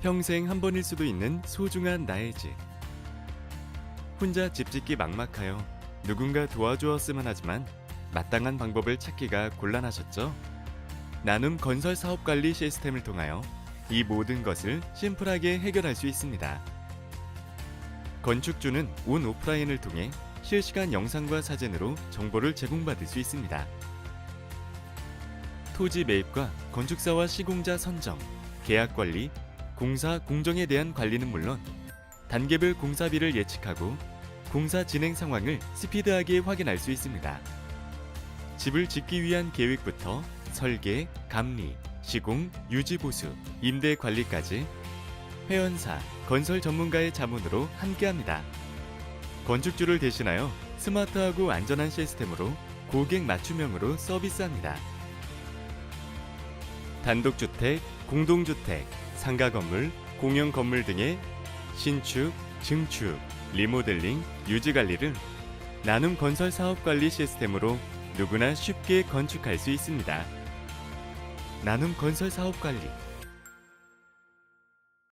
평생 한 번일 수도 있는 소중한 나의 집. 혼자 집 짓기 막막하여 누군가 도와주었으면 하지만 마땅한 방법을 찾기가 곤란하셨죠? 나눔 건설 사업 관리 시스템을 통하여 이 모든 것을 심플하게 해결할 수 있습니다. 건축주는 온 오프라인을 통해 실시간 영상과 사진으로 정보를 제공받을 수 있습니다. 토지 매입과 건축사와 시공자 선정, 계약 관리, 공사 공정에 대한 관리는 물론 단계별 공사비를 예측하고 공사 진행 상황을 스피드하게 확인할 수 있습니다. 집을 짓기 위한 계획부터 설계, 감리, 시공, 유지 보수, 임대 관리까지 회원사, 건설 전문가의 자문으로 함께합니다. 건축주를 대신하여 스마트하고 안전한 시스템으로 고객 맞춤형으로 서비스합니다. 단독주택, 공동주택, 상가 건물, 공영 건물 등의 신축, 증축, 리모델링, 유지 관리를 나눔 건설 사업 관리 시스템으로 누구나 쉽게 건축할 수 있습니다. 나눔 건설 사업 관리